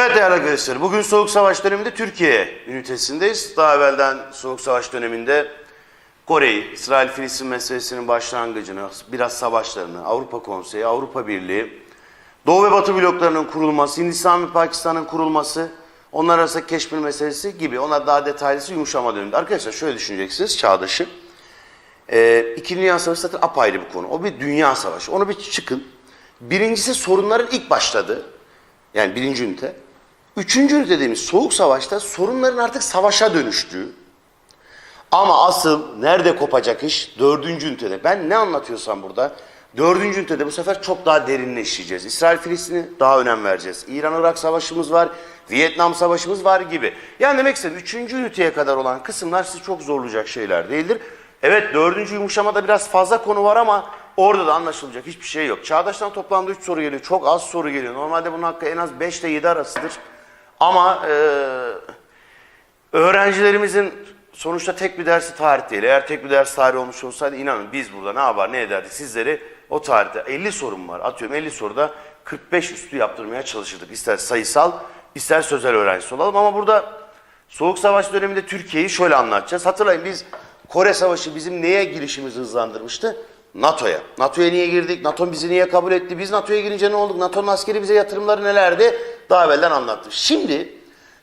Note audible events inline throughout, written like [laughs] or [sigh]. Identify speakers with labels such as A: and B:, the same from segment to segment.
A: Evet değerli arkadaşlar, bugün Soğuk Savaş döneminde Türkiye ünitesindeyiz. Daha evvelden Soğuk Savaş döneminde Kore'yi, İsrail-Filistin meselesinin başlangıcını, biraz savaşlarını, Avrupa Konseyi, Avrupa Birliği, Doğu ve Batı bloklarının kurulması, Hindistan ve Pakistan'ın kurulması, onlar arasında keşfil meselesi gibi. Onlar daha detaylısı yumuşama döneminde. Arkadaşlar şöyle düşüneceksiniz, çağdaşı. Ee, İkinci Dünya Savaşı zaten apayrı bir konu. O bir dünya savaşı. Onu bir çıkın. Birincisi sorunların ilk başladığı. Yani birinci ünite. Üçüncü dediğimiz soğuk savaşta sorunların artık savaşa dönüştüğü. Ama asıl nerede kopacak iş? Dördüncü ünitede. Ben ne anlatıyorsam burada dördüncü ünitede bu sefer çok daha derinleşeceğiz. İsrail-Filistin'i daha önem vereceğiz. İran-Irak savaşımız var, Vietnam savaşımız var gibi. Yani demek istedim üçüncü üniteye kadar olan kısımlar sizi çok zorlayacak şeyler değildir. Evet dördüncü yumuşamada biraz fazla konu var ama orada da anlaşılacak hiçbir şey yok. Çağdaş'tan toplamda 3 soru geliyor. Çok az soru geliyor. Normalde bunun hakkı en az 5 ile 7 arasıdır. Ama eee Öğrencilerimizin sonuçta tek bir dersi tarih değil. Eğer tek bir ders tarih olmuş olsaydı inanın biz burada ne yapar ne ederdik sizleri o tarihte 50 sorum var. Atıyorum 50 soruda 45 üstü yaptırmaya çalışırdık. İster sayısal ister sözel öğrencisi olalım ama burada Soğuk Savaş döneminde Türkiye'yi şöyle anlatacağız. Hatırlayın biz Kore Savaşı bizim neye girişimizi hızlandırmıştı? NATO'ya. NATO'ya niye girdik? NATO bizi niye kabul etti? Biz NATO'ya girince ne olduk? NATO'nun askeri bize yatırımları nelerdi? Daha evvelden anlattık. Şimdi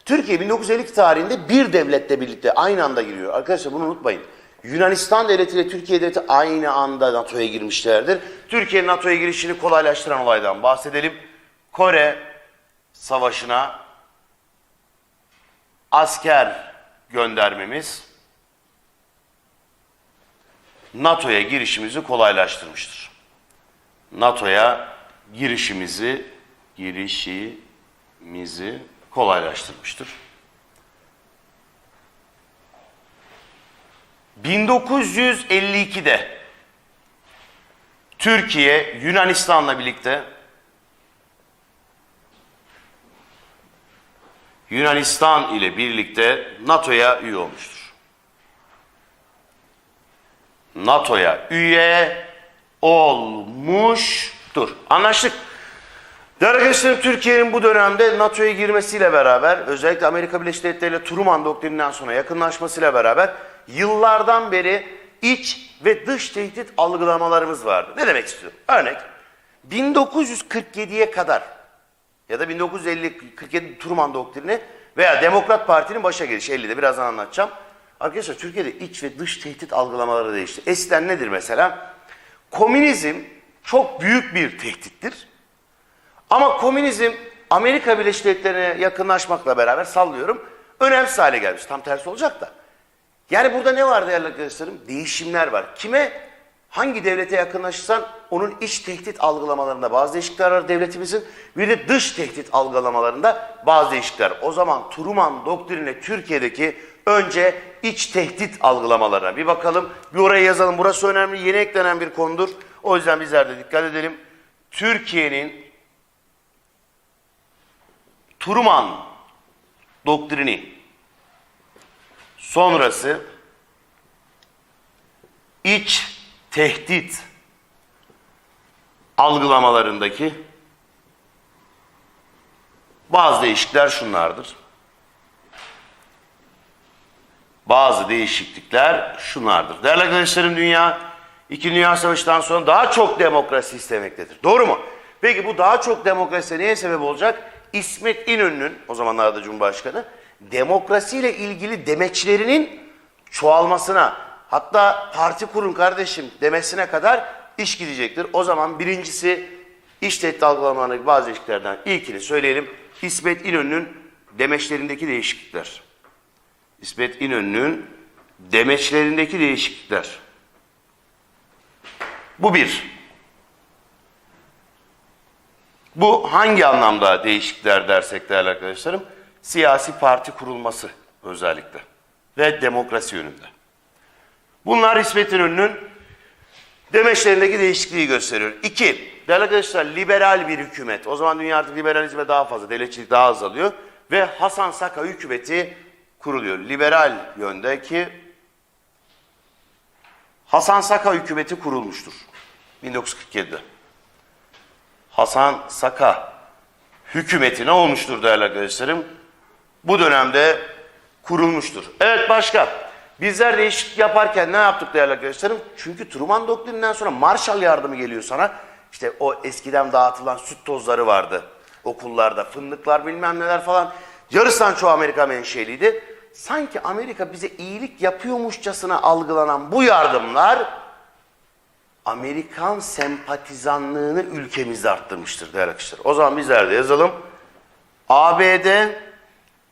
A: Türkiye 1952 tarihinde bir devletle birlikte aynı anda giriyor. Arkadaşlar bunu unutmayın. Yunanistan devleti ile Türkiye devleti aynı anda NATO'ya girmişlerdir. Türkiye'nin NATO'ya girişini kolaylaştıran olaydan bahsedelim. Kore Savaşı'na asker göndermemiz NATO'ya girişimizi kolaylaştırmıştır. NATO'ya girişimizi girişimizi kolaylaştırmıştır. 1952'de Türkiye Yunanistan'la birlikte Yunanistan ile birlikte NATO'ya üye olmuştur. NATO'ya üye olmuştur. Anlaştık. Değerli arkadaşlarım Türkiye'nin bu dönemde NATO'ya girmesiyle beraber özellikle Amerika Birleşik Devletleri ile Truman doktrininden sonra yakınlaşmasıyla beraber yıllardan beri iç ve dış tehdit algılamalarımız vardı. Ne demek istiyorum? Örnek 1947'ye kadar ya da 1950-47 Truman doktrini veya Demokrat Parti'nin başa gelişi 50'de birazdan anlatacağım. Arkadaşlar Türkiye'de iç ve dış tehdit algılamaları değişti. Eskiden nedir mesela? Komünizm çok büyük bir tehdittir. Ama komünizm Amerika Birleşik Devletleri'ne yakınlaşmakla beraber sallıyorum önemsiz hale gelmiş. Tam tersi olacak da. Yani burada ne var değerli arkadaşlarım? Değişimler var. Kime hangi devlete yakınlaşırsan onun iç tehdit algılamalarında bazı değişiklikler var devletimizin. Bir de dış tehdit algılamalarında bazı değişiklikler. O zaman Truman doktrinine Türkiye'deki önce iç tehdit algılamalarına bir bakalım. Bir oraya yazalım. Burası önemli. Yeni eklenen bir konudur. O yüzden bizler de dikkat edelim. Türkiye'nin Truman doktrini sonrası iç tehdit algılamalarındaki bazı değişiklikler şunlardır. Bazı değişiklikler şunlardır. Değerli arkadaşlarım dünya İkinci Dünya Savaşı'ndan sonra daha çok demokrasi istemektedir. Doğru mu? Peki bu daha çok demokrasi neye sebep olacak? İsmet İnönü'nün o zamanlarda Cumhurbaşkanı demokrasiyle ilgili demeçlerinin çoğalmasına hatta parti kurun kardeşim demesine kadar iş gidecektir. O zaman birincisi iş tehdit algılamalarındaki bazı değişikliklerden ilkini söyleyelim. İsmet İnönü'nün demeçlerindeki değişiklikler. İsmet İnönü'nün demeçlerindeki değişiklikler. Bu bir. Bu hangi anlamda değişiklikler dersek değerli arkadaşlarım? Siyasi parti kurulması özellikle ve demokrasi yönünde. Bunlar İsmet İnönü'nün demeçlerindeki değişikliği gösteriyor. İki, değerli arkadaşlar liberal bir hükümet. O zaman dünya artık liberalizme daha fazla, devletçilik daha azalıyor. Ve Hasan Saka hükümeti kuruluyor. Liberal yöndeki Hasan Saka hükümeti kurulmuştur. 1947'de. Hasan Saka hükümeti ne olmuştur değerli arkadaşlarım? Bu dönemde kurulmuştur. Evet başka. Bizler değişiklik yaparken ne yaptık değerli arkadaşlarım? Çünkü Truman doktrininden sonra Marshall yardımı geliyor sana. İşte o eskiden dağıtılan süt tozları vardı okullarda. Fındıklar bilmem neler falan. Yarısından çoğu Amerika menşeliydi. Sanki Amerika bize iyilik yapıyormuşçasına algılanan bu yardımlar Amerikan sempatizanlığını ülkemizde arttırmıştır değerli arkadaşlar. O zaman bizler de yazalım. ABD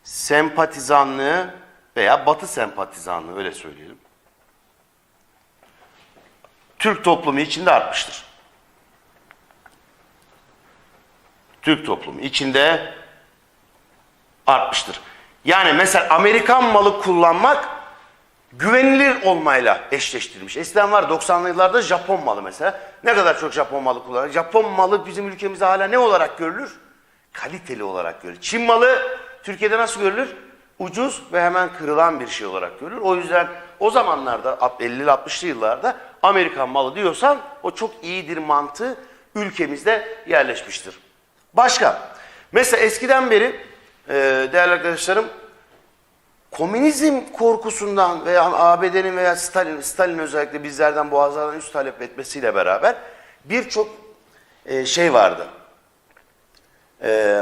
A: sempatizanlığı veya Batı sempatizanlığı öyle söyleyelim. Türk toplumu içinde artmıştır. Türk toplumu içinde artmıştır. Yani mesela Amerikan malı kullanmak güvenilir olmayla eşleştirilmiş. Eskiden var 90'lı yıllarda Japon malı mesela. Ne kadar çok Japon malı kullanılır. Japon malı bizim ülkemizde hala ne olarak görülür? Kaliteli olarak görülür. Çin malı Türkiye'de nasıl görülür? Ucuz ve hemen kırılan bir şey olarak görülür. O yüzden o zamanlarda 50'li 60'lı yıllarda Amerikan malı diyorsan o çok iyidir mantığı ülkemizde yerleşmiştir. Başka. Mesela eskiden beri e, değerli arkadaşlarım komünizm korkusundan veya ABD'nin veya Stalin, Stalin özellikle bizlerden boğazlardan üst talep etmesiyle beraber birçok e, şey vardı. E,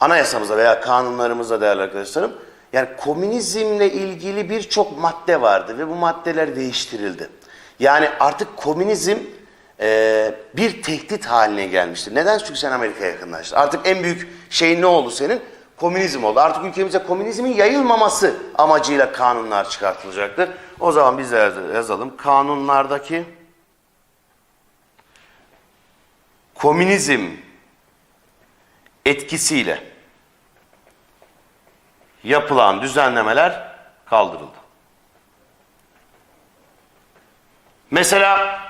A: anayasamızda veya kanunlarımızda değerli arkadaşlarım yani komünizmle ilgili birçok madde vardı ve bu maddeler değiştirildi. Yani artık komünizm e, bir tehdit haline gelmiştir. Neden? Çünkü sen Amerika'ya yakınlaştın. Artık en büyük şey ne oldu senin? Komünizm oldu. Artık ülkemize komünizmin yayılmaması amacıyla kanunlar çıkartılacaktır. O zaman biz de yazalım. Kanunlardaki komünizm etkisiyle yapılan düzenlemeler kaldırıldı. Mesela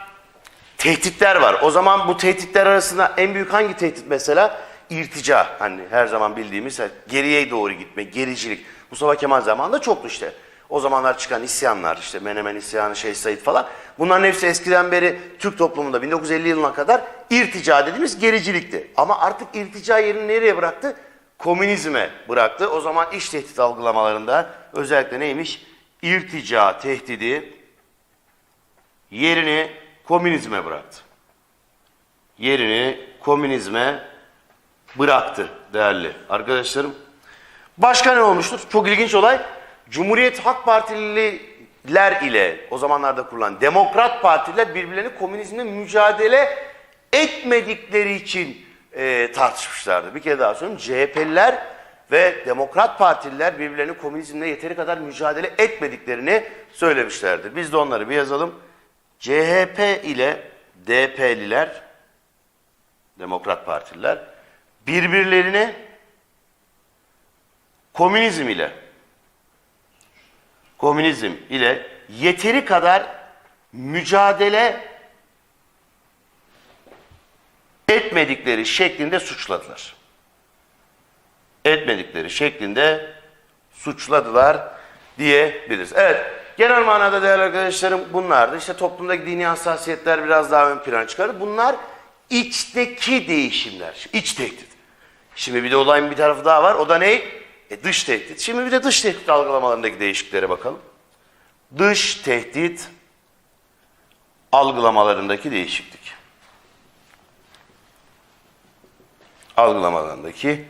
A: tehditler var. O zaman bu tehditler arasında en büyük hangi tehdit mesela? İrtica. Hani her zaman bildiğimiz geriye doğru gitme, gericilik. Mustafa Kemal zamanında çoktu işte. O zamanlar çıkan isyanlar işte Menemen isyanı, Şeyh Said falan. Bunların hepsi eskiden beri Türk toplumunda 1950 yılına kadar irtica dediğimiz gericilikti. Ama artık irtica yerini nereye bıraktı? Komünizme bıraktı. O zaman iş tehdit algılamalarında özellikle neymiş? İrtica tehdidi yerini komünizme bıraktı. Yerini komünizme bıraktı değerli arkadaşlarım. Başka ne olmuştur? Çok ilginç olay. Cumhuriyet Halk Partililer ile o zamanlarda kurulan Demokrat Partiler birbirlerini komünizmle mücadele etmedikleri için e, tartışmışlardı. Bir kere daha söyleyeyim. CHP'liler ve Demokrat Partililer birbirlerini komünizmle yeteri kadar mücadele etmediklerini söylemişlerdir. Biz de onları bir yazalım. CHP ile DP'liler, Demokrat Partililer birbirlerini komünizm ile komünizm ile yeteri kadar mücadele etmedikleri şeklinde suçladılar. Etmedikleri şeklinde suçladılar diyebiliriz. Evet, genel manada değerli arkadaşlarım bunlardı. İşte toplumdaki dini hassasiyetler biraz daha ön plana çıkardı. Bunlar içteki değişimler, iç tehdit. Şimdi bir de olayın bir tarafı daha var. O da ne? E dış tehdit. Şimdi bir de dış tehdit algılamalarındaki değişikliklere bakalım. Dış tehdit algılamalarındaki değişiklik. Algılamalarındaki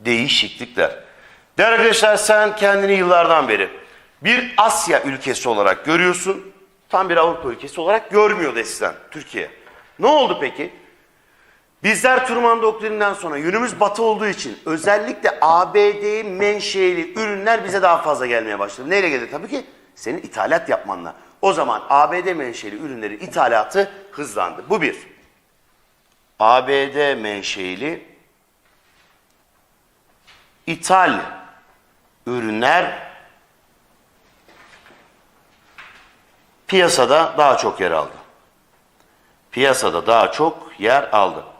A: değişiklikler. Değerli arkadaşlar sen kendini yıllardan beri bir Asya ülkesi olarak görüyorsun. Tam bir Avrupa ülkesi olarak görmüyordu eskiden Türkiye. Ne oldu peki? Bizler Truman doktrininden sonra yönümüz batı olduğu için özellikle ABD menşeli ürünler bize daha fazla gelmeye başladı. Neyle geldi? Tabii ki senin ithalat yapmanla. O zaman ABD menşeli ürünlerin ithalatı hızlandı. Bu bir. ABD menşeli ithal ürünler piyasada daha çok yer aldı. Piyasada daha çok yer aldı.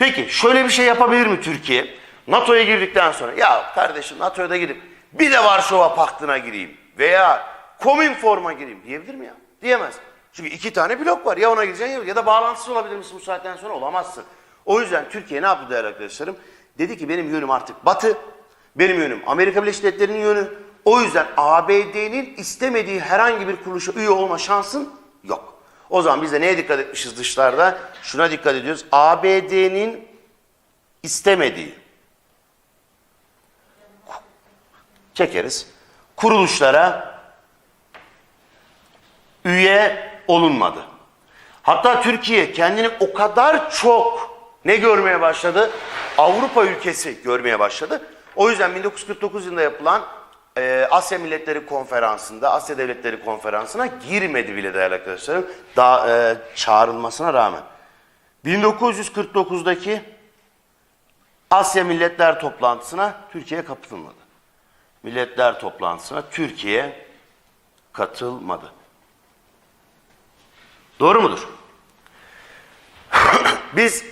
A: Peki şöyle bir şey yapabilir mi Türkiye? NATO'ya girdikten sonra ya kardeşim NATO'ya da gidip bir de Varşova Paktı'na gireyim veya Komünform'a gireyim diyebilir mi ya? Diyemez. Çünkü iki tane blok var. Ya ona gideceksin ya, ya da bağlantısız olabilir misin bu saatten sonra? Olamazsın. O yüzden Türkiye ne yaptı değerli arkadaşlarım? Dedi ki benim yönüm artık batı, benim yönüm Amerika Birleşik Devletleri'nin yönü. O yüzden ABD'nin istemediği herhangi bir kuruluşa üye olma şansın yok. O zaman biz de neye dikkat etmişiz dışlarda? Şuna dikkat ediyoruz. ABD'nin istemediği çekeriz. Kuruluşlara üye olunmadı. Hatta Türkiye kendini o kadar çok ne görmeye başladı? Avrupa ülkesi görmeye başladı. O yüzden 1949 yılında yapılan e, Asya Milletleri Konferansı'nda, Asya Devletleri Konferansı'na girmedi bile değerli arkadaşlarım. Daha e, çağrılmasına rağmen. 1949'daki Asya Milletler Toplantısına Türkiye katılmadı. Milletler Toplantısına Türkiye katılmadı. Doğru mudur? [laughs] Biz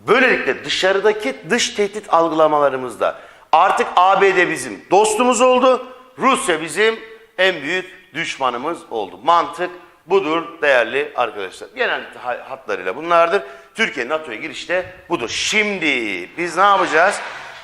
A: böylelikle dışarıdaki dış tehdit algılamalarımızda artık ABD bizim dostumuz oldu, Rusya bizim en büyük düşmanımız oldu. Mantık budur değerli arkadaşlar. Genel ha- hatlarıyla bunlardır. Türkiye NATO'ya girişte budur. Şimdi biz ne yapacağız?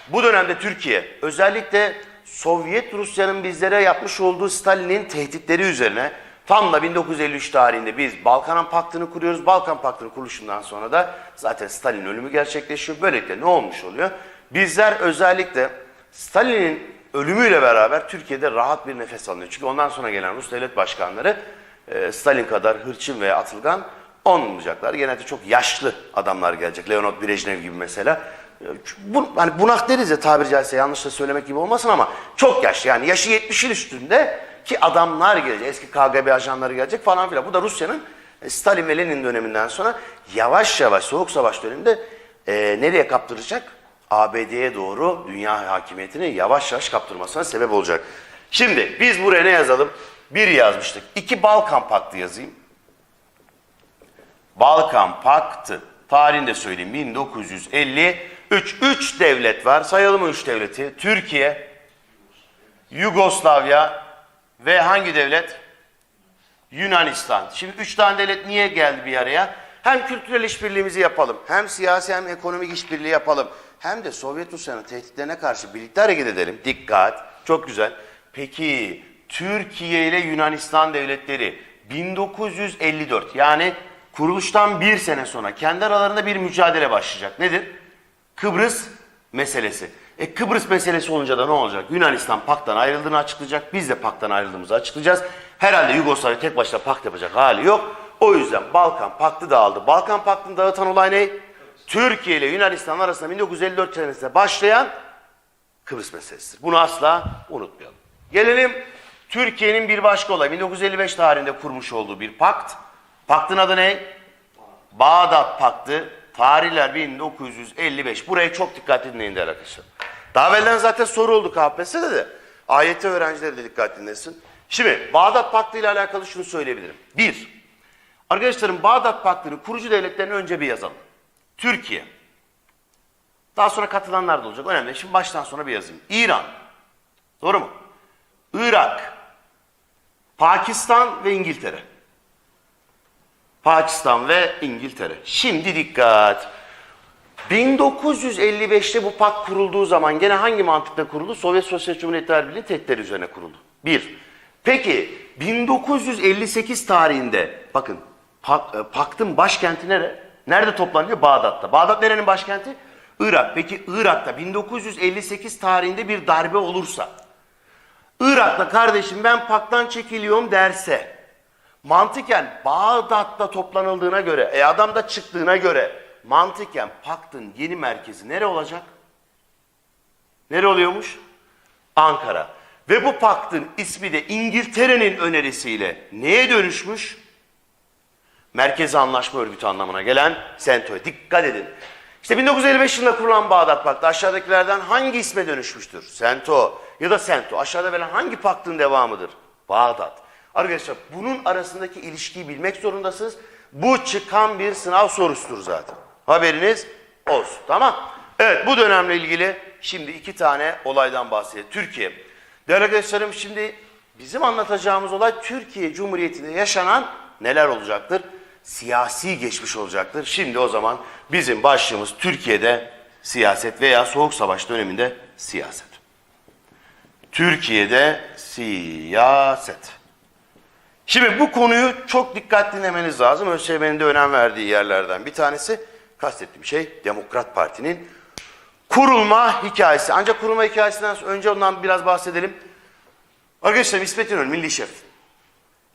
A: Bu dönemde Türkiye özellikle Sovyet Rusya'nın bizlere yapmış olduğu Stalin'in tehditleri üzerine tam da 1953 tarihinde biz Balkan Paktı'nı kuruyoruz. Balkan Paktı'nın kuruluşundan sonra da zaten Stalin ölümü gerçekleşiyor. Böylelikle ne olmuş oluyor? Bizler özellikle Stalin'in ölümüyle beraber Türkiye'de rahat bir nefes alınıyor. Çünkü ondan sonra gelen Rus devlet başkanları e, Stalin kadar hırçın ve atılgan olmayacaklar. Genelde çok yaşlı adamlar gelecek. Leonid Brejnev gibi mesela. E, Bu, hani bunak deriz ya tabiri caizse yanlış söylemek gibi olmasın ama çok yaşlı. Yani yaşı 70'in üstünde ki adamlar gelecek. Eski KGB ajanları gelecek falan filan. Bu da Rusya'nın e, Stalin ve Lenin döneminden sonra yavaş yavaş Soğuk Savaş döneminde e, nereye kaptıracak? ABD'ye doğru dünya hakimiyetini yavaş yavaş kaptırmasına sebep olacak. Şimdi biz buraya ne yazalım? Bir yazmıştık. İki Balkan Paktı yazayım. Balkan Paktı. Tarihini de söyleyeyim. 1953. Üç devlet var. Sayalım üç devleti. Türkiye, Yugoslavya ve hangi devlet? Yunanistan. Şimdi üç tane devlet niye geldi bir araya? Hem kültürel işbirliğimizi yapalım, hem siyasi hem ekonomik işbirliği yapalım. Hem de Sovyet Rusya'nın tehditlerine karşı birlikte hareket edelim. Dikkat, çok güzel. Peki Türkiye ile Yunanistan devletleri 1954 yani kuruluştan bir sene sonra kendi aralarında bir mücadele başlayacak. Nedir? Kıbrıs meselesi. E Kıbrıs meselesi olunca da ne olacak? Yunanistan paktan ayrıldığını açıklayacak. Biz de paktan ayrıldığımızı açıklayacağız. Herhalde Yugoslavya tek başına pakt yapacak hali yok. O yüzden Balkan paktı dağıldı. Balkan paktını dağıtan olay ne? Türkiye ile Yunanistan arasında 1954 senesinde başlayan Kıbrıs meselesidir. Bunu asla unutmayalım. Gelelim Türkiye'nin bir başka olayı. 1955 tarihinde kurmuş olduğu bir pakt. Paktın adı ne? Bağdat Paktı. Tarihler 1955. Buraya çok dikkatli dinleyin değerli arkadaşlar. Daha evvelden zaten soru oldu KPSS'de de. AYT öğrencileri de dikkat dinlesin. Şimdi Bağdat Paktı ile alakalı şunu söyleyebilirim. Bir, arkadaşlarım Bağdat Paktı'nın kurucu devletlerini önce bir yazalım. Türkiye. Daha sonra katılanlar da olacak. Önemli. Şimdi baştan sona bir yazayım. İran. Doğru mu? Irak. Pakistan ve İngiltere. Pakistan ve İngiltere. Şimdi dikkat. 1955'te bu pak kurulduğu zaman gene hangi mantıkla kuruldu? Sovyet Sosyalist Cumhuriyetler Birliği tehditleri üzerine kuruldu. Bir. Peki 1958 tarihinde bakın pak, e, paktın başkenti nere? Nerede toplanıyor? Bağdat'ta. Bağdat nerenin başkenti? Irak. Peki Irak'ta 1958 tarihinde bir darbe olursa Irak'ta kardeşim ben paktan çekiliyorum derse mantıken Bağdat'ta toplanıldığına göre e adam da çıktığına göre mantıken paktın yeni merkezi nere olacak? Nere oluyormuş? Ankara. Ve bu paktın ismi de İngiltere'nin önerisiyle neye dönüşmüş? Merkezi Anlaşma Örgütü anlamına gelen SENTO'ya. Dikkat edin. İşte 1955 yılında kurulan Bağdat Paktı aşağıdakilerden hangi isme dönüşmüştür? SENTO ya da SENTO. Aşağıda verilen hangi paktın devamıdır? Bağdat. Arkadaşlar bunun arasındaki ilişkiyi bilmek zorundasınız. Bu çıkan bir sınav sorusudur zaten. Haberiniz olsun. Tamam. Evet bu dönemle ilgili şimdi iki tane olaydan bahsedelim. Türkiye. Değerli arkadaşlarım şimdi bizim anlatacağımız olay Türkiye Cumhuriyeti'nde yaşanan neler olacaktır? Siyasi geçmiş olacaktır. Şimdi o zaman bizim başlığımız Türkiye'de siyaset veya Soğuk Savaş döneminde siyaset. Türkiye'de siyaset. Şimdi bu konuyu çok dikkatli dinlemeniz lazım. ÖSYM'nin de önem verdiği yerlerden bir tanesi kastettiğim şey Demokrat Parti'nin kurulma hikayesi. Ancak kurulma hikayesinden önce ondan biraz bahsedelim. Arkadaşlar İsmet İnönü milli şef.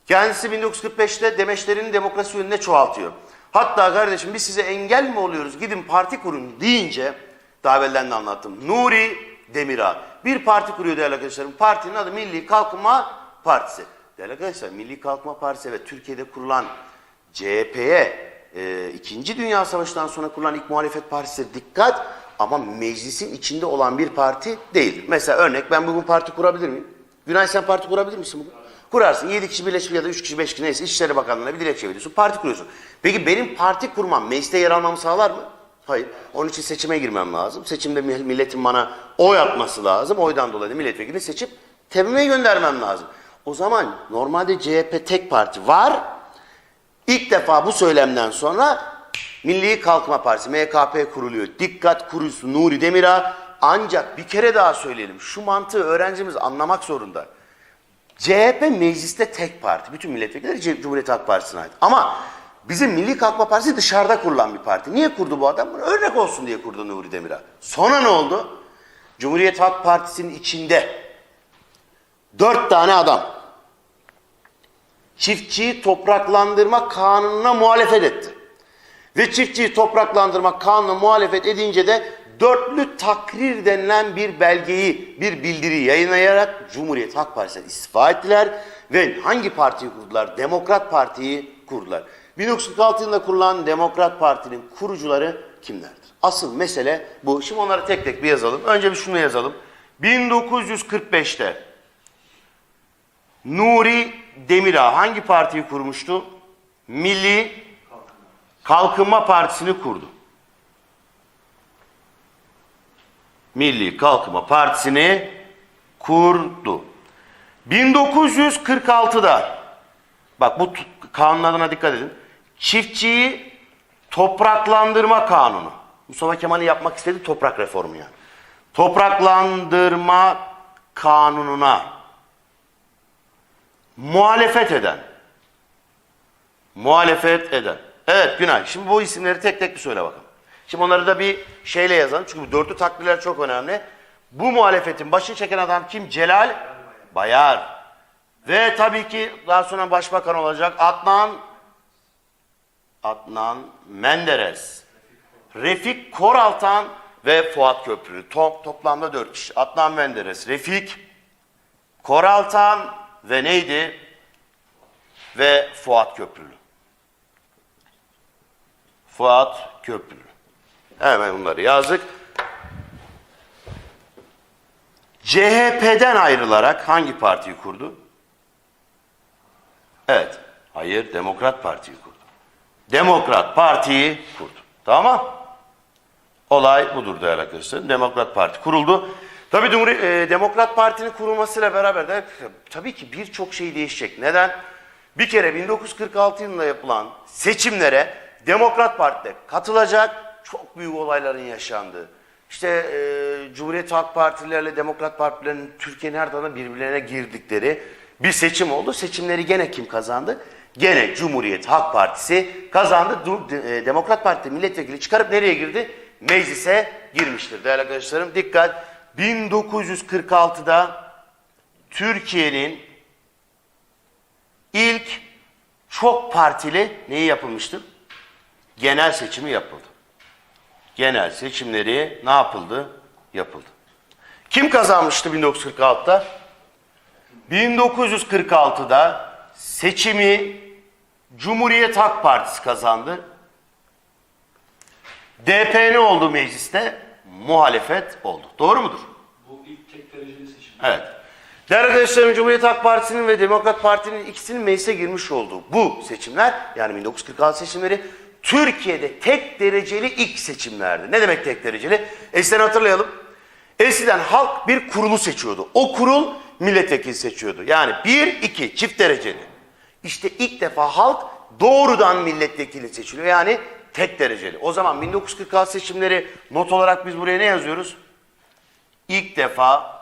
A: Kendisi 1945'te demeçlerini demokrasi yönünde çoğaltıyor. Hatta kardeşim biz size engel mi oluyoruz gidin parti kurun deyince daha anlattım. Nuri Demirağ bir parti kuruyor değerli arkadaşlarım. Partinin adı Milli Kalkınma Partisi. Değerli arkadaşlar Milli Kalkınma Partisi ve Türkiye'de kurulan CHP'ye e, İkinci Dünya Savaşı'ndan sonra kurulan ilk muhalefet partisi dikkat ama meclisin içinde olan bir parti değil. Mesela örnek ben bugün parti kurabilir miyim? Günay sen parti kurabilir misin bugün? Kurarsın. 7 kişi birleşip ya da 3 kişi 5 kişi neyse İçişleri Bakanlığı'na bir dilekçe veriyorsun. Parti kuruyorsun. Peki benim parti kurmam mecliste yer almamı sağlar mı? Hayır. Onun için seçime girmem lazım. Seçimde mi- milletin bana oy atması lazım. Oydan dolayı da milletvekilini seçip tebime göndermem lazım. O zaman normalde CHP tek parti var. İlk defa bu söylemden sonra Milli Kalkınma Partisi MKP kuruluyor. Dikkat kurucusu Nuri Demirağ ancak bir kere daha söyleyelim. Şu mantığı öğrencimiz anlamak zorunda. CHP mecliste tek parti. Bütün milletvekilleri Cumhuriyet Halk Partisi'ne ait. Ama bizim Milli Kalkınma Partisi dışarıda kurulan bir parti. Niye kurdu bu adam? Örnek olsun diye kurdu Nuri Demirağ. Sonra ne oldu? Cumhuriyet Halk Partisi'nin içinde dört tane adam çiftçiyi topraklandırma kanununa muhalefet etti. Ve çiftçiyi topraklandırma kanununa muhalefet edince de dörtlü takrir denilen bir belgeyi, bir bildiri yayınlayarak Cumhuriyet Halk Partisi'nden istifa ettiler ve hangi partiyi kurdular? Demokrat Parti'yi kurdular. 1946 yılında kurulan Demokrat Parti'nin kurucuları kimlerdir? Asıl mesele bu. Şimdi onları tek tek bir yazalım. Önce bir şunu yazalım. 1945'te Nuri Demirağ hangi partiyi kurmuştu? Milli Kalkınma Partisi'ni kurdu. Milli Kalkınma Partisi'ni kurdu. 1946'da bak bu kanun adına dikkat edin. Çiftçiyi topraklandırma kanunu. Mustafa Kemal'i yapmak istedi toprak reformu yani. Topraklandırma kanununa muhalefet eden. Muhalefet eden. Evet Günay. Şimdi bu isimleri tek tek bir söyle bakalım. Şimdi onları da bir şeyle yazalım. Çünkü bu dörtlü takdirler çok önemli. Bu muhalefetin başını çeken adam kim? Celal Bayar. Ve tabii ki daha sonra başbakan olacak Adnan Adnan Menderes. Refik Koraltan ve Fuat Köprülü. To- toplamda dört kişi. Adnan Menderes, Refik Koraltan ve neydi? Ve Fuat Köprülü. Fuat Köprülü. Hemen bunları yazdık. CHP'den ayrılarak hangi partiyi kurdu? Evet. Hayır, Demokrat Parti'yi kurdu. Demokrat Parti'yi kurdu. Tamam Olay budur değerli arkadaşlar. Demokrat Parti kuruldu. Tabii Cumhuri- e, Demokrat Parti'nin kurulmasıyla beraber de tabii ki birçok şey değişecek. Neden? Bir kere 1946 yılında yapılan seçimlere Demokrat Parti de katılacak. Çok büyük olayların yaşandığı. İşte e, Cumhuriyet Halk Partilerle Demokrat Partilerin Türkiye'nin her tarafında birbirlerine girdikleri bir seçim oldu. Seçimleri gene kim kazandı? Gene Cumhuriyet Halk Partisi kazandı. E, Demokrat Parti milletvekili çıkarıp nereye girdi? Meclise girmiştir değerli arkadaşlarım. Dikkat! 1946'da Türkiye'nin ilk çok partili neyi yapılmıştır? Genel seçimi yapıldı. Genel seçimleri ne yapıldı? Yapıldı. Kim kazanmıştı 1946'da? 1946'da seçimi Cumhuriyet Halk Partisi kazandı. DP ne oldu mecliste? Muhalefet oldu. Doğru mudur?
B: Bu ilk tek dereceli seçim.
A: Evet. Değerli arkadaşlarım Cumhuriyet Halk Partisi'nin ve Demokrat Parti'nin ikisinin meclise girmiş olduğu bu seçimler yani 1946 seçimleri Türkiye'de tek dereceli ilk seçimlerdi. Ne demek tek dereceli? Eskiden hatırlayalım. Eskiden halk bir kurulu seçiyordu. O kurul milletvekili seçiyordu. Yani bir, iki çift dereceli. İşte ilk defa halk doğrudan milletvekili seçiliyor. Yani Tek dereceli. O zaman 1946 seçimleri not olarak biz buraya ne yazıyoruz? İlk defa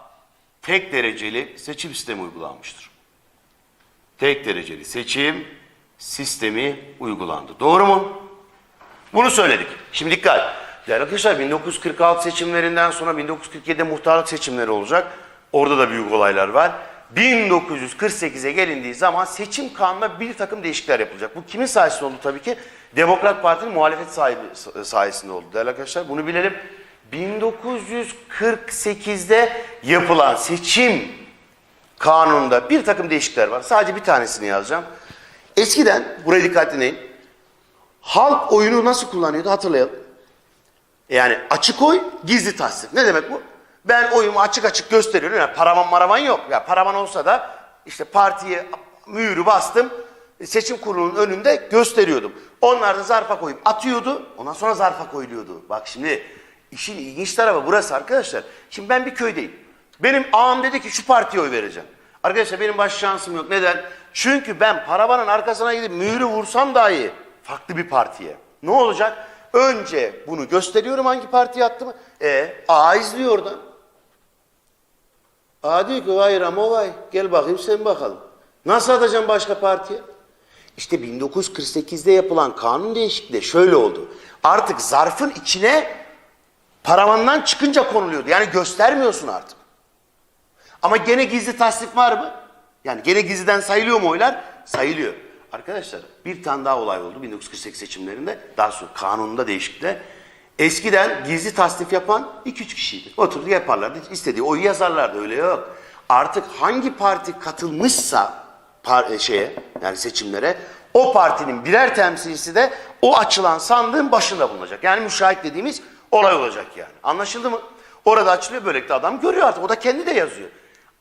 A: tek dereceli seçim sistemi uygulanmıştır. Tek dereceli seçim sistemi uygulandı. Doğru mu? Bunu söyledik. Şimdi dikkat. Değerli arkadaşlar 1946 seçimlerinden sonra 1947'de muhtarlık seçimleri olacak. Orada da büyük olaylar var. 1948'e gelindiği zaman seçim kanununa bir takım değişiklikler yapılacak. Bu kimin sayesinde oldu tabii ki? Demokrat Parti'nin muhalefet sahibi, sayesinde oldu değerli arkadaşlar. Bunu bilelim. 1948'de yapılan seçim kanununda bir takım değişiklikler var. Sadece bir tanesini yazacağım. Eskiden, buraya dikkat dinleyin. Halk oyunu nasıl kullanıyordu hatırlayalım. Yani açık oy, gizli tasdik. Ne demek bu? Ben oyumu açık açık gösteriyorum. Yani paravan maravan yok. Ya paravan olsa da işte partiye mühürü bastım. Seçim kurulunun önünde gösteriyordum. Onlar da zarfa koyup atıyordu. Ondan sonra zarfa koyuluyordu. Bak şimdi işin ilginç tarafı burası arkadaşlar. Şimdi ben bir köydeyim. Benim ağam dedi ki şu partiye oy vereceğim. Arkadaşlar benim baş şansım yok. Neden? Çünkü ben paravanın arkasına gidip mühürü vursam dahi farklı bir partiye. Ne olacak? Önce bunu gösteriyorum hangi partiye attığımı. E, A izliyor oradan. A diyor ki vay Ramo gel bakayım sen bakalım. Nasıl atacağım başka partiye? İşte 1948'de yapılan kanun değişikliği şöyle oldu. Artık zarfın içine paravandan çıkınca konuluyordu. Yani göstermiyorsun artık. Ama gene gizli tasdik var mı? Yani gene gizliden sayılıyor mu oylar? Sayılıyor. Arkadaşlar bir tane daha olay oldu 1948 seçimlerinde. Daha sonra kanununda değişiklikler. Eskiden gizli tasnif yapan 2-3 kişiydi. Oturdu yaparlardı. istediği oyu yazarlardı. Öyle yok. Artık hangi parti katılmışsa par- e, şeye yani seçimlere o partinin birer temsilcisi de o açılan sandığın başında bulunacak. Yani müşahit dediğimiz olay olacak yani. Anlaşıldı mı? Orada açılıyor böylelikle adam görüyor artık. O da kendi de yazıyor.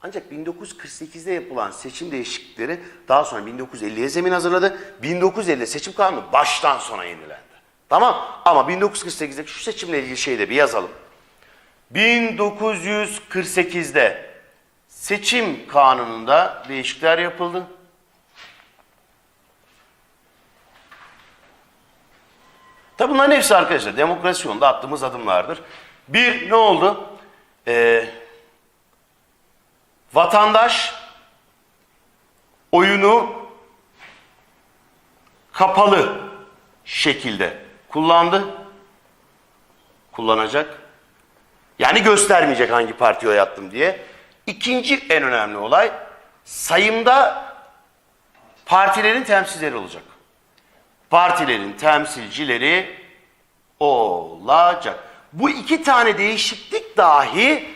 A: Ancak 1948'de yapılan seçim değişiklikleri daha sonra 1950'ye zemin hazırladı. 1950'de seçim kanunu baştan sona yenilendi. Tamam ama 1948'deki şu seçimle ilgili şeyi de bir yazalım. 1948'de seçim kanununda değişiklikler yapıldı. Tabi bunların hepsi arkadaşlar demokrasi yolunda attığımız adımlardır. Bir ne oldu? Ee, vatandaş oyunu kapalı şekilde kullandı. Kullanacak. Yani göstermeyecek hangi partiye oy attım diye. İkinci en önemli olay sayımda partilerin temsilcileri olacak. Partilerin temsilcileri olacak. Bu iki tane değişiklik dahi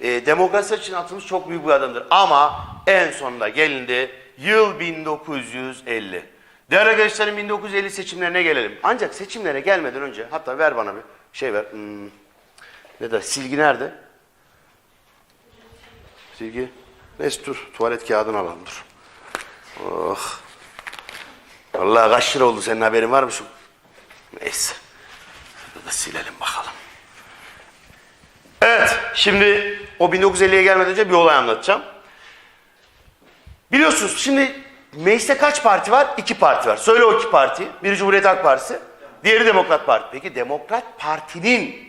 A: e, demokrasi için atılmış çok büyük bir adımdır. Ama en sonunda gelindi yıl 1950. Değerli arkadaşlarım 1950 seçimlerine gelelim. Ancak seçimlere gelmeden önce hatta ver bana bir şey ver. Hmm, ne de silgi nerede? Silgi. Neyse dur tuvalet kağıdını alalım dur. Oh. Vallahi kaç lira oldu senin haberin var mı şu? Neyse. Şurada da silelim bakalım. Evet, şimdi o 1950'ye gelmeden önce bir olay anlatacağım. Biliyorsunuz şimdi mecliste kaç parti var? İki parti var. Söyle o iki parti. Biri Cumhuriyet Halk Partisi, diğeri Demokrat Parti. Peki Demokrat Parti'nin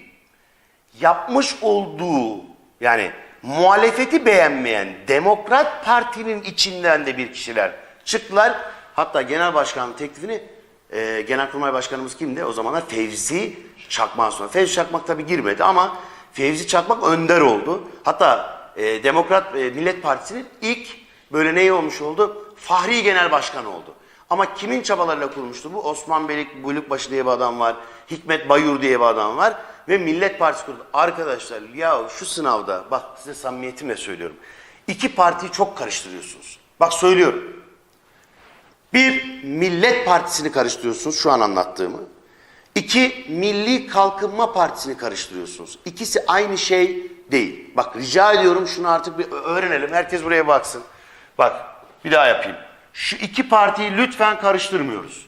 A: yapmış olduğu yani muhalefeti beğenmeyen Demokrat Parti'nin içinden de bir kişiler çıktılar. Hatta genel başkanın teklifini e, genelkurmay başkanımız kimdi? O zamanlar Fevzi Çakmak sonra. Fevzi Çakmak tabi girmedi ama Fevzi Çakmak önder oldu. Hatta e, Demokrat e, Millet Partisi'nin ilk böyle neyi olmuş oldu? Fahri Genel Başkanı oldu. Ama kimin çabalarıyla kurulmuştu bu? Osman Belik Bölükbaşı diye bir adam var. Hikmet Bayur diye bir adam var. Ve Millet Partisi kurdu. Arkadaşlar ya şu sınavda bak size samimiyetimle söylüyorum. İki partiyi çok karıştırıyorsunuz. Bak söylüyorum. Bir, Millet Partisi'ni karıştırıyorsunuz şu an anlattığımı. İki, Milli Kalkınma Partisi'ni karıştırıyorsunuz. İkisi aynı şey değil. Bak rica ediyorum şunu artık bir öğrenelim. Herkes buraya baksın. Bak bir daha yapayım. Şu iki partiyi lütfen karıştırmıyoruz.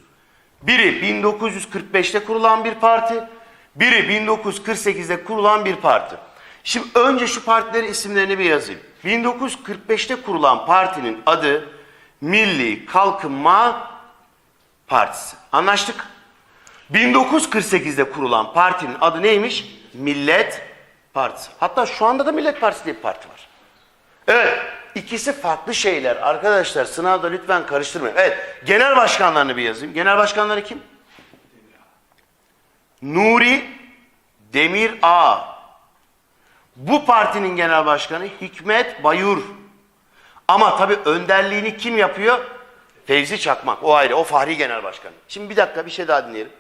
A: Biri 1945'te kurulan bir parti, biri 1948'de kurulan bir parti. Şimdi önce şu partilerin isimlerini bir yazayım. 1945'te kurulan partinin adı Milli Kalkınma Partisi. Anlaştık. 1948'de kurulan partinin adı neymiş? Millet Partisi. Hatta şu anda da Millet Partisi diye bir parti var. Evet. ikisi farklı şeyler. Arkadaşlar sınavda lütfen karıştırmayın. Evet. Genel başkanlarını bir yazayım. Genel başkanları kim? Nuri Demir Ağa. Bu partinin genel başkanı Hikmet Bayur. Ama tabii önderliğini kim yapıyor? Fevzi Çakmak. O ayrı. O Fahri Genel Başkan. Şimdi bir dakika bir şey daha dinleyelim.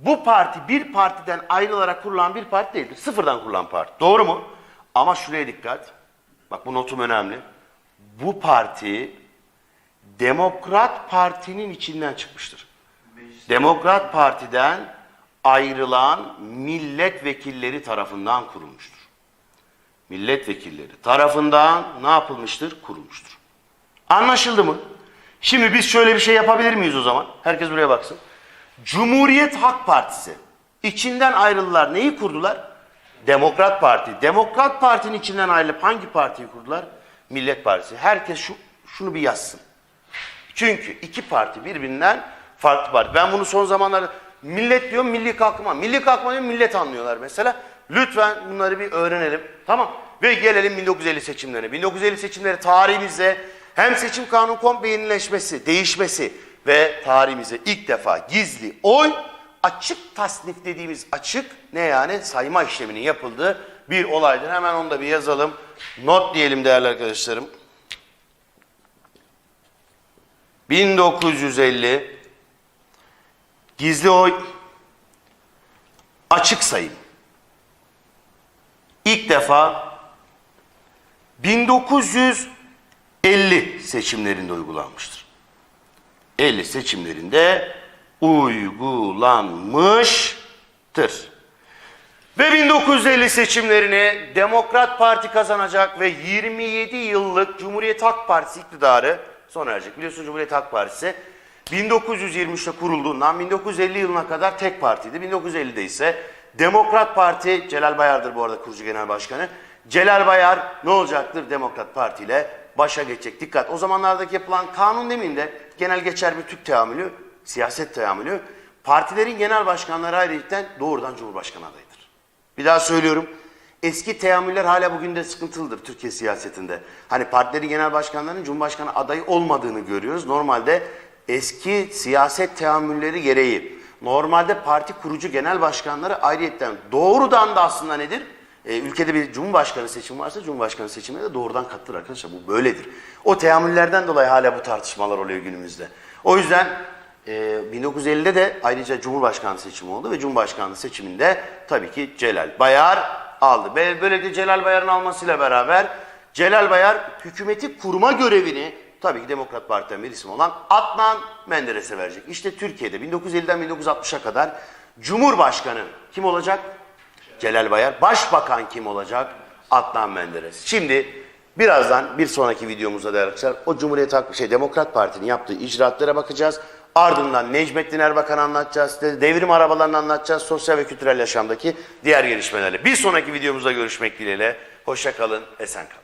A: Bu parti bir partiden ayrılarak kurulan bir parti değildir. Sıfırdan kurulan parti. Doğru mu? Ama şuraya dikkat. Bak bu notum önemli. Bu parti Demokrat Parti'nin içinden çıkmıştır. Demokrat Parti'den ayrılan milletvekilleri tarafından kurulmuştur. Milletvekilleri tarafından ne yapılmıştır? Kurulmuştur. Anlaşıldı mı? Şimdi biz şöyle bir şey yapabilir miyiz o zaman? Herkes buraya baksın. Cumhuriyet Halk Partisi. İçinden ayrıldılar. Neyi kurdular? Demokrat Parti. Demokrat Parti'nin içinden ayrılıp hangi partiyi kurdular? Millet Partisi. Herkes şu, şunu bir yazsın. Çünkü iki parti birbirinden farklı parti. Ben bunu son zamanlarda millet diyorum milli kalkınma. Milli kalkınma diyorum millet anlıyorlar mesela. Lütfen bunları bir öğrenelim. Tamam. Ve gelelim 1950 seçimlerine. 1950 seçimleri tarihimizde hem seçim kanun komple yenileşmesi, değişmesi ve tarihimizde ilk defa gizli oy açık tasnif dediğimiz açık ne yani sayma işleminin yapıldığı bir olaydır. Hemen onu da bir yazalım. Not diyelim değerli arkadaşlarım. 1950 gizli oy açık sayım. İlk defa 1950 seçimlerinde uygulanmıştır. 50 seçimlerinde uygulanmıştır. Ve 1950 seçimlerini Demokrat Parti kazanacak ve 27 yıllık Cumhuriyet Halk Partisi iktidarı sona erecek. Biliyorsunuz Cumhuriyet Halk Partisi 1923'te kurulduğundan 1950 yılına kadar tek partiydi. 1950'de ise Demokrat Parti, Celal Bayar'dır bu arada kurucu genel başkanı. Celal Bayar ne olacaktır? Demokrat Parti ile başa geçecek. Dikkat o zamanlardaki yapılan kanun demeyeyim de genel geçer bir Türk teamülü, siyaset teamülü. Partilerin genel başkanları ayrıca doğrudan Cumhurbaşkanı adayıdır. Bir daha söylüyorum. Eski teamüller hala bugün de sıkıntılıdır Türkiye siyasetinde. Hani partilerin genel başkanlarının Cumhurbaşkanı adayı olmadığını görüyoruz. Normalde eski siyaset teamülleri gereği normalde parti kurucu genel başkanları ayrıyetten doğrudan da aslında nedir? Ee, ülkede bir cumhurbaşkanı seçimi varsa cumhurbaşkanı seçimine de doğrudan katılır arkadaşlar. Bu böyledir. O teamüllerden dolayı hala bu tartışmalar oluyor günümüzde. O yüzden ee, 1950'de de ayrıca Cumhurbaşkanı seçimi oldu ve Cumhurbaşkanlığı seçiminde tabii ki Celal Bayar aldı. Böylelikle Celal Bayar'ın almasıyla beraber Celal Bayar hükümeti kurma görevini tabii ki Demokrat Parti'den bir isim olan Adnan Menderes'e verecek. İşte Türkiye'de 1950'den 1960'a kadar Cumhurbaşkanı kim olacak? Celal Bayar. Başbakan kim olacak? Adnan Menderes. Şimdi birazdan bir sonraki videomuzda değerli arkadaşlar o Cumhuriyet Halk şey Demokrat Parti'nin yaptığı icraatlara bakacağız. Ardından Necmettin Erbakan'ı anlatacağız. Devrim arabalarını anlatacağız. Sosyal ve kültürel yaşamdaki diğer gelişmelerle. Bir sonraki videomuzda görüşmek dileğiyle. Hoşça kalın, esen kalın.